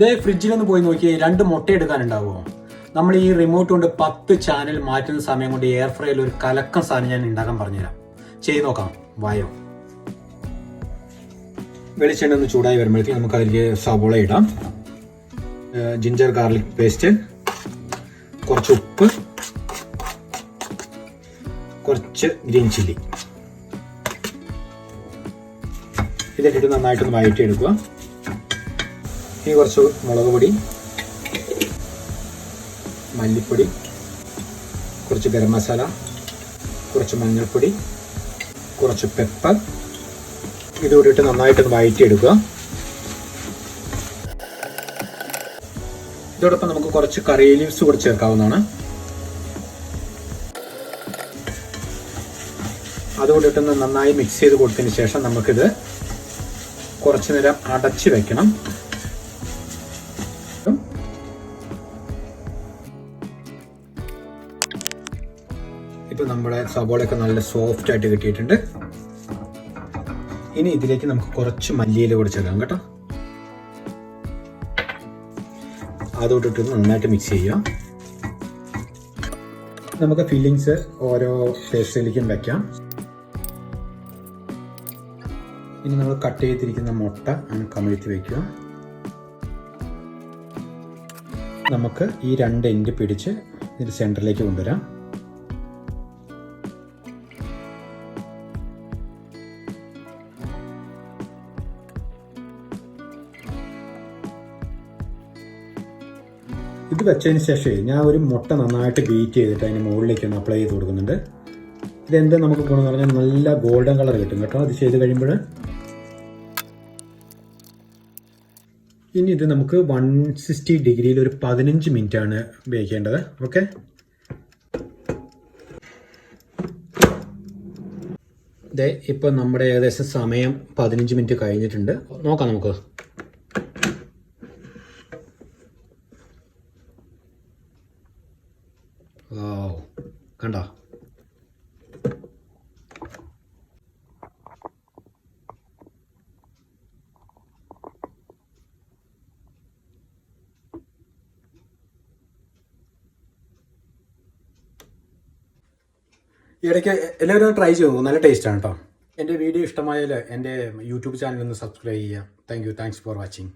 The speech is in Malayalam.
ഇതേ ഫ്രിഡ്ജിലൊന്ന് പോയി നോക്കിയേ രണ്ട് മുട്ട എടുക്കാനുണ്ടാവുമോ നമ്മൾ ഈ റിമോട്ട് കൊണ്ട് പത്ത് ചാനൽ മാറ്റുന്ന സമയം കൊണ്ട് എയർ ഫ്രൈയിൽ ഒരു കലക്കം സാധനം ഞാൻ ഉണ്ടാക്കാൻ പറഞ്ഞുതരാം. ചെയ്ത് നോക്കാം. വായോ. വെളിച്ചെണ്ണ ഒന്ന് ചൂടായി വരുമ്പോഴത്തേക്ക് നമുക്ക് അതിലേക്ക് സവോള ഇടാം. ജിഞ്ചർ ഗാർലിക് പേസ്റ്റ് കുറച്ച് ഉപ്പ് കുറച്ച് ഗ്രീൻ ചില്ലി ഇതൊക്കെ ഇതിട്ടിട്ട് നന്നായിട്ടൊന്ന് വഴറ്റിയെടുക്കുക. ഇനി കുറച്ച് മുളക് പൊടി മല്ലിപ്പൊടി കുറച്ച് ഗരം മസാല കുറച്ച് മഞ്ഞൾപ്പൊടി കുറച്ച് പെപ്പർ ഇത് കൂടിയിട്ട് നന്നായിട്ടൊന്ന് വഴറ്റിയെടുക്കുക. ഇതോടൊപ്പം നമുക്ക് കുറച്ച് കറി ലീവ്സ് കൂടി ചേർക്കാവുന്നതാണ്. അതുകൊണ്ടിട്ടൊന്ന് നന്നായി മിക്സ് ചെയ്ത് കൊടുത്തതിന് ശേഷം നമുക്കിത് കുറച്ചു നേരം അടച്ചു വെക്കണം. ഇപ്പൊ നമ്മുടെ സബോളയൊക്കെ നല്ല സോഫ്റ്റ് ആയിട്ട് കിട്ടിയിട്ടുണ്ട്. ഇനി ഇതിലേക്ക് നമുക്ക് കുറച്ച് മല്ലിയില കൂടി ചേർക്കാം കേട്ടോ. അതോട്ടിട്ട് നന്നായിട്ട് മിക്സ് ചെയ്യാം. നമുക്ക് ഫില്ലിങ്സ് ഓരോ പേസ്റ്റിലേക്കും വെക്കാം. ഇനി നമ്മൾ കട്ട് ചെയ്തിരിക്കുന്ന മുട്ട കമിഴ്ത്തി വയ്ക്കുക നമുക്ക് ഈ രണ്ട് എൻഡ് പിടിച്ച് ഇതിന്റെ സെന്ററിലേക്ക് കൊണ്ടുവരാം. ഇത് വെച്ചതിന് ശേഷമേ ഞാൻ ഒരു മുട്ട നന്നായിട്ട് ബീറ്റ് ചെയ്തിട്ട് അതിന് മുകളിലേക്ക് ഒന്ന് അപ്ലൈ ചെയ്ത് കൊടുക്കുന്നുണ്ട്. ഇതെന്താ നമുക്ക് ഗുണം എന്ന് പറഞ്ഞാൽ നല്ല ഗോൾഡൻ കളർ കിട്ടും കേട്ടോ. അത് ചെയ്ത് കഴിയുമ്പോൾ ഇനി ഇത് നമുക്ക് വൺ സിക്സ്റ്റി ഡിഗ്രിയിൽ ഒരു പതിനഞ്ച് മിനിറ്റ് ആണ് വേവിക്കേണ്ടത്. ഓക്കെ ഇതേ ഇപ്പം നമ്മുടെ ഏകദേശം സമയം പതിനഞ്ച് മിനിറ്റ് കഴിഞ്ഞിട്ടുണ്ട്. നോക്കാം നമുക്ക്. കണ്ടോ? ഇടയ്ക്ക് എല്ലാവരും ട്രൈ ചെയ്തു നല്ല ടേസ്റ്റ് ആണ് കേട്ടോ. എന്റെ വീഡിയോ ഇഷ്ടമായാൽ എന്റെ യൂട്യൂബ് ചാനൽ ഒന്ന് സബ്സ്ക്രൈബ് ചെയ്യുക. Thank you thanks for watching